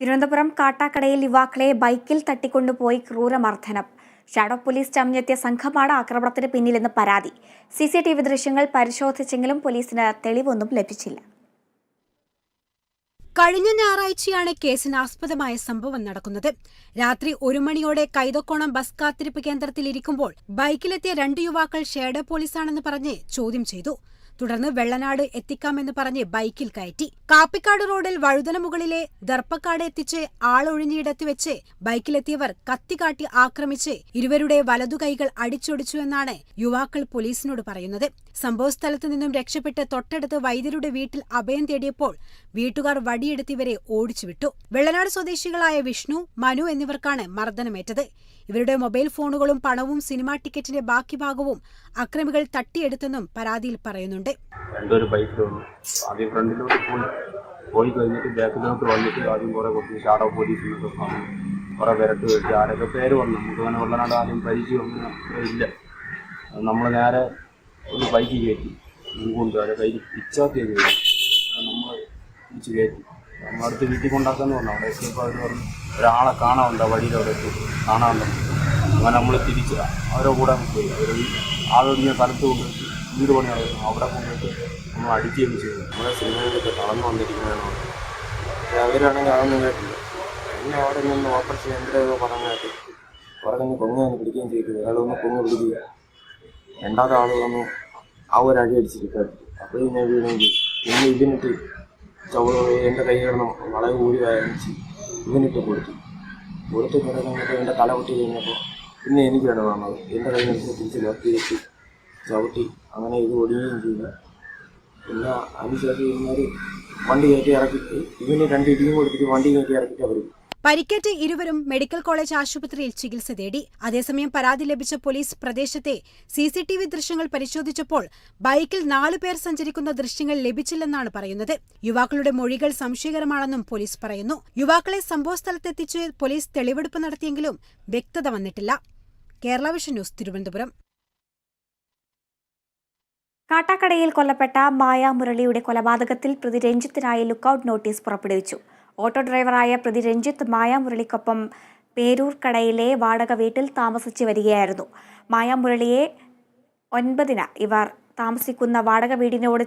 തിരുവനന്തപുരം കാട്ടാക്കടയിൽ യുവാക്കളെ ബൈക്കിൽ തട്ടിക്കൊണ്ടുപോയി ക്രൂരമർദ്ദനം. ഷാഡോ പോലീസ് ചമഞ്ഞെത്തിയ സംഘമാണ് ആക്രമണത്തിന് പിന്നിലെന്ന് പരാതി. സി സി ടി വി ദൃശ്യങ്ങൾ പരിശോധിച്ചെങ്കിലും പോലീസിന് തെളിവൊന്നും ലഭിച്ചില്ല. കഴിഞ്ഞ ഞായറാഴ്ചയാണ് കേസിന് ആസ്പദമായ സംഭവം നടക്കുന്നത്. രാത്രി ഒരു മണിയോടെ കൈതക്കോണം ബസ് കാത്തിരിപ്പ് കേന്ദ്രത്തിലിരിക്കുമ്പോൾ ബൈക്കിലെത്തിയ രണ്ട് യുവാക്കൾ ഷേഡോ പോലീസാണെന്ന് പറഞ്ഞ് ചോദ്യം ചെയ്തു. തുടർന്ന് വെള്ളനാട് എത്തിക്കാമെന്ന് പറഞ്ഞ് ബൈക്കിൽ കയറ്റി. കാപ്പിക്കാട് റോഡിൽ വഴുതന മുകളിലെ ദർപ്പക്കാട് എത്തിച്ച് ആളൊഴിഞ്ഞിടത്ത് വെച്ച് ബൈക്കിലെത്തിയവർ കത്തികാട്ടി ആക്രമിച്ച് ഇരുവരുടെ വലതു കൈകൾ അടിച്ചൊടിച്ചു എന്നാണ് യുവാക്കൾ പോലീസിനോട് പറയുന്നത്. സംഭവസ്ഥലത്ത് നിന്നും രക്ഷപ്പെട്ട് തൊട്ടടുത്ത് വൈദ്യരുടെ വീട്ടിൽ അഭയം തേടിയപ്പോൾ വീട്ടുകാർ വടിയെടുത്തിവരെ ഓടിച്ചുവിട്ടു. വെള്ളനാട് സ്വദേശികളായ വിഷ്ണു മനു എന്നിവർക്കാണ് മർദ്ദനമേറ്റത്. ഇവരുടെ മൊബൈൽ ഫോണുകളും പണവും സിനിമാ ടിക്കറ്റിന്റെ ബാക്കി ഭാഗവും അക്രമികൾ തട്ടിയെടുത്തെന്നും പരാതിയിൽ പറയുന്നുണ്ട്. പോയി കഴിഞ്ഞിട്ട് ബാക്കിലോട്ട് വന്നിട്ട് ആദ്യം കുറേ കുറച്ച് ഷാഡോ പോലീസ് എന്നൊക്കെ പറഞ്ഞു. കുറേ വിരട്ട് വെച്ച് ആരൊക്കെ പേര് വന്നു. നമുക്ക് അങ്ങനെ ഉള്ളനാട് ആദ്യം പരിചയമൊന്നും ഇല്ല. നമ്മൾ നേരെ ഒരു ബൈക്ക് കയറ്റി. മുമ്പുണ്ട് അവരെ കയ്യിൽ പിച്ചാത്തി കയറ്റി. നമ്മൾ പിടിച്ച് കയറ്റി. നമ്മൾ അടുത്ത് വീട്ടിൽ കൊണ്ടാക്കാന്ന് പറഞ്ഞു. അവിടെ എത്തിയപ്പോൾ അവർ പറഞ്ഞു ഒരാളെ കാണാനുണ്ടോ? വഴിയിൽ അവിടെ എത്തി. അങ്ങനെ നമ്മൾ തിരിച്ച് അവരെ കൂടെ പോയി. അവർ ആളൊടിഞ്ഞ സ്ഥലത്ത് കൊണ്ടുപോയി വീട് പണി അവിടെ കൊണ്ടുപോയിട്ട് നമ്മൾ അടിക്കുകയും ചെയ്തു നമ്മുടെ സിനിമയിലൊക്കെ കടന്നു വന്നിരിക്കുന്നതാണ്. അവരാണെങ്കിൽ അതൊന്നും കേട്ടില്ല. പിന്നെ അവിടെ നിന്ന് ഓപ്പറേഷൻ എന്തോ പറഞ്ഞായിട്ട് പറഞ്ഞ് കൊങ്ങ ഒന്ന് പിടിക്കുകയും ചെയ്തു അയാളൊന്ന് കൊങ്ങ് പിടിക്കുക രണ്ടാമത്തെ ആൾ വന്നു ആ ഒരു അടി അടിച്ചിരിക്കും അപ്പോൾ ഞാൻ വീണെങ്കിൽ പിന്നെ ഇതിനിട്ട് ചവ എന്റെ കൈ കിടന്ന് വളരെ ഊരി വായിച്ച് ഇതിനിട്ട് കൊടുത്തു കൊടുത്ത് കിടന്നിട്ട് എന്റെ തല പൊട്ടി കഴിഞ്ഞപ്പോൾ പിന്നെ എനിക്കാണ് വന്നത്. എന്റെ കൈ നിന്ന് തിരിച്ച് ലോക്കി വെച്ച് ചവിട്ടി അങ്ങനെ ഇത് ഒടിയുകയും ചെയ്തു. പിന്നെ അതിനുശേഷം ഇവന്മാർ വണ്ടി കയറ്റി ഇറക്കിട്ട് ഇവന് രണ്ട് ഇടിയും കൊടുത്തിട്ട് വണ്ടി കയറ്റി ഇറക്കിയിട്ട് അവർ പരിക്കേറ്റ് ഇരുവരും മെഡിക്കൽ കോളേജ് ആശുപത്രിയിൽ ചികിത്സ തേടി. അതേസമയം പരാതി ലഭിച്ച പോലീസ് പ്രദേശത്തെ സി സി ടി വി ദൃശ്യങ്ങൾ പരിശോധിച്ചപ്പോൾ ബൈക്കിൽ നാലുപേർ സഞ്ചരിക്കുന്ന ദൃശ്യങ്ങൾ ലഭിച്ചില്ലെന്നാണ് പറയുന്നത്. യുവാക്കളുടെ മൊഴികൾ സംശയകരമാണെന്നും പോലീസ് പറയുന്നു. യുവാക്കളെ സംഭവസ്ഥലത്തെത്തിച്ച് പോലീസ് തെളിവെടുപ്പ് നടത്തിയെങ്കിലും വ്യക്തത വന്നിട്ടില്ല. Kerala Vision News Thiruvananthapuram. കാട്ടാക്കടയിൽ കൊല്ലപ്പെട്ട മായ മുരളിയുടെ കൊലപാതകത്തിൽ പ്രതി രഞ്ജിത്തിനായി ലുക്കൌട്ട് നോട്ടീസ് പുറപ്പെടുവിച്ചു. ഓട്ടോ ഡ്രൈവറായ പ്രതി രഞ്ജിത്ത് മായ മുരളിക്കൊപ്പം പേരൂർ കടയിലെ വാടക വീട്ടിൽ താമസിച്ചു വരികയായിരുന്നു. മായ മുരളിയെ ഒൻപതിന് ഇവർ താമസിക്കുന്ന വാടക വീടിനോട്